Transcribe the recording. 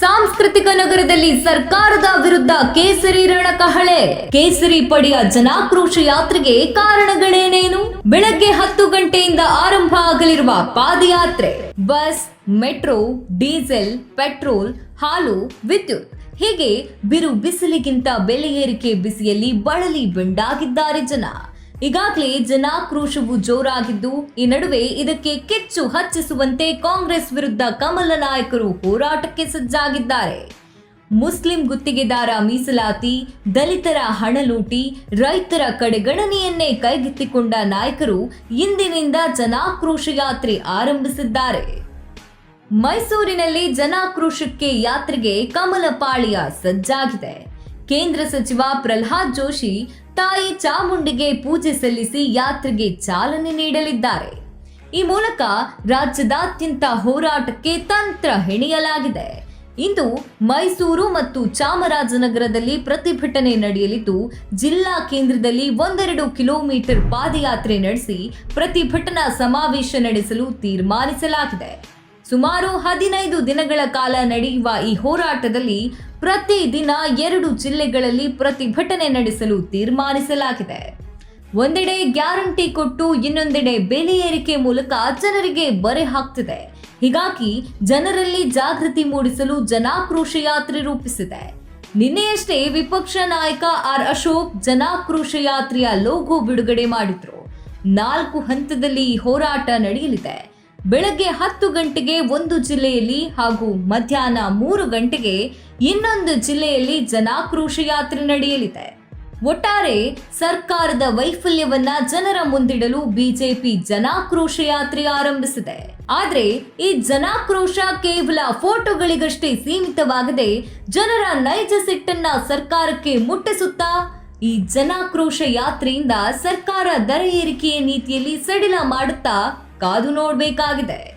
ಸಾಂಸ್ಕೃತಿಕ ನಗರದಲ್ಲಿ ಸರ್ಕಾರದ ವಿರುದ್ಧ ಕೇಸರಿ ರಣಕಹಳೆ ಕೇಸರಿ ಪಡೆಯ ಜನಾಕ್ರೋಶ ಯಾತ್ರೆಗೆ ಕಾರಣಗಳೇನೇನು? ಬೆಳಗ್ಗೆ ಹತ್ತು ಗಂಟೆಯಿಂದ ಆರಂಭ ಆಗಲಿರುವ ಪಾದಯಾತ್ರೆ. ಬಸ್, ಮೆಟ್ರೋ, ಡೀಸೆಲ್, ಪೆಟ್ರೋಲ್, ಹಾಲು, ವಿದ್ಯುತ್. ಹೀಗೆ ಬಿರು ಬಿಸಿಲಿಗಿಂತ ಬೆಲೆ ಏರಿಕೆ ಬಿಸಿಯಲ್ಲಿ ಬಳಲಿ ಬೆಂಡಾಗಿದ್ದಾರೆ ಜನ. ಈಗಾಗಲೇ ಜನಾಕ್ರೋಶವು ಜೋರಾಗಿದ್ದು, ಈ ನಡುವೆ ಇದಕ್ಕೆ ಕೆಚ್ಚು ಹಚ್ಚಿಸುವಂತೆ ಕಾಂಗ್ರೆಸ್ ವಿರುದ್ಧ ಕಮಲ ನಾಯಕರು ಹೋರಾಟಕ್ಕೆ ಸಜ್ಜಾಗಿದ್ದಾರೆ. ಮುಸ್ಲಿಂ ಗುತ್ತಿಗೆದಾರ ಮೀಸಲಾತಿ, ದಲಿತರ ಹಣ ಲೂಟಿ ರೈತರ ಕಡೆಗಣನೆಯನ್ನೇ ಕೈಗೆತ್ತಿಕೊಂಡ ನಾಯಕರು ಇಂದಿನಿಂದ ಜನಾಕ್ರೋಶ ಯಾತ್ರೆ ಆರಂಭಿಸಿದ್ದಾರೆ. ಮೈಸೂರಿನಲ್ಲಿ ಜನಾಕ್ರೋಶಕ್ಕೆ ಯಾತ್ರೆಗೆ ಕಮಲ ಪಾಳಿಯ ಸಜ್ಜಾಗಿದೆ. ಕೇಂದ್ರ ಸಚಿವ ಪ್ರಹ್ಲಾದ್ ಜೋಶಿ ತಾಯಿ ಚಾಮುಂಡಿಗೆ ಪೂಜೆ ಸಲ್ಲಿಸಿ ಯಾತ್ರೆಗೆ ಚಾಲನೆ ನೀಡಲಿದ್ದಾರೆ. ಈ ಮೂಲಕ ರಾಜ್ಯದಾದ್ಯಂತ ಹೋರಾಟಕ್ಕೆ ತಂತ್ರ ಹೆಣೆಯಲಾಗಿದೆ. ಇಂದು ಮೈಸೂರು ಮತ್ತು ಚಾಮರಾಜನಗರದಲ್ಲಿ ಪ್ರತಿಭಟನೆ ನಡೆಯಲಿದ್ದು, ಜಿಲ್ಲಾ ಕೇಂದ್ರದಲ್ಲಿ ಒಂದೆರಡು ಕಿಲೋಮೀಟರ್ ಪಾದಯಾತ್ರೆ ನಡೆಸಿ ಪ್ರತಿಭಟನಾ ಸಮಾವೇಶ ನಡೆಸಲು ತೀರ್ಮಾನಿಸಲಾಗಿದೆ. ಸುಮಾರು ಹದಿನೈದು ದಿನಗಳ ಕಾಲ ನಡೆಯುವ ಈ ಹೋರಾಟದಲ್ಲಿ ಪ್ರತಿದಿನ ಎರಡು ಜಿಲ್ಲೆಗಳಲ್ಲಿ ಪ್ರತಿಭಟನೆ ನಡೆಸಲು ತೀರ್ಮಾನಿಸಲಾಗಿದೆ. ಒಂದೆಡೆ ಗ್ಯಾರಂಟಿ ಕೊಟ್ಟು ಇನ್ನೊಂದೆಡೆ ಬೆಲೆ ಏರಿಕೆ ಮೂಲಕ ಜನರಿಗೆ ಬರೆ ಹಾಕ್ತಿದೆ. ಹೀಗಾಗಿ ಜನರಲ್ಲಿ ಜಾಗೃತಿ ಮೂಡಿಸಲು ಜನಾಕ್ರೋಶ ಯಾತ್ರೆ ರೂಪಿಸಿದೆ. ನಿನ್ನೆಯಷ್ಟೇ ವಿಪಕ್ಷ ನಾಯಕ ಆರ್ ಅಶೋಕ್ ಜನಾಕ್ರೋಶ ಯಾತ್ರೆಯ ಲೋಗೋ ಬಿಡುಗಡೆ ಮಾಡಿದ್ರು. ನಾಲ್ಕು ಹಂತದಲ್ಲಿ ಹೋರಾಟ ನಡೆಯಲಿದೆ. ಬೆಳಗ್ಗೆ ಹತ್ತು ಗಂಟೆಗೆ ಒಂದು ಜಿಲ್ಲೆಯಲ್ಲಿ ಹಾಗೂ ಮಧ್ಯಾಹ್ನ ಮೂರು ಗಂಟೆಗೆ ಇನ್ನೊಂದು ಜಿಲ್ಲೆಯಲ್ಲಿ ಜನಾಕ್ರೋಶ ಯಾತ್ರೆ ನಡೆಯಲಿದೆ. ಒಟ್ಟಾರೆ ಸರ್ಕಾರದ ವೈಫಲ್ಯವನ್ನ ಜನರ ಮುಂದಿಡಲು ಬಿಜೆಪಿ ಜನಾಕ್ರೋಶ ಯಾತ್ರೆ ಆರಂಭಿಸಿದೆ. ಆದ್ರೆ ಈ ಜನಾಕ್ರೋಶ ಕೇವಲ ಫೋಟೋಗಳಿಗಷ್ಟೇ ಸೀಮಿತವಾಗದೆ ಜನರ ನೈಜ ಸಿಟ್ಟನ್ನ ಸರ್ಕಾರಕ್ಕೆ ಮುಟ್ಟಿಸುತ್ತಾ ಈ ಜನಾಕ್ರೋಶ ಯಾತ್ರೆಯಿಂದ ಸರ್ಕಾರ ದರ ಏರಿಕೆಯ ನೀತಿಯಲ್ಲಿ ಸಡಿಲ ಮಾಡುತ್ತಾ ಕಾದು ನೋಡಬೇಕಾಗಿದೆ.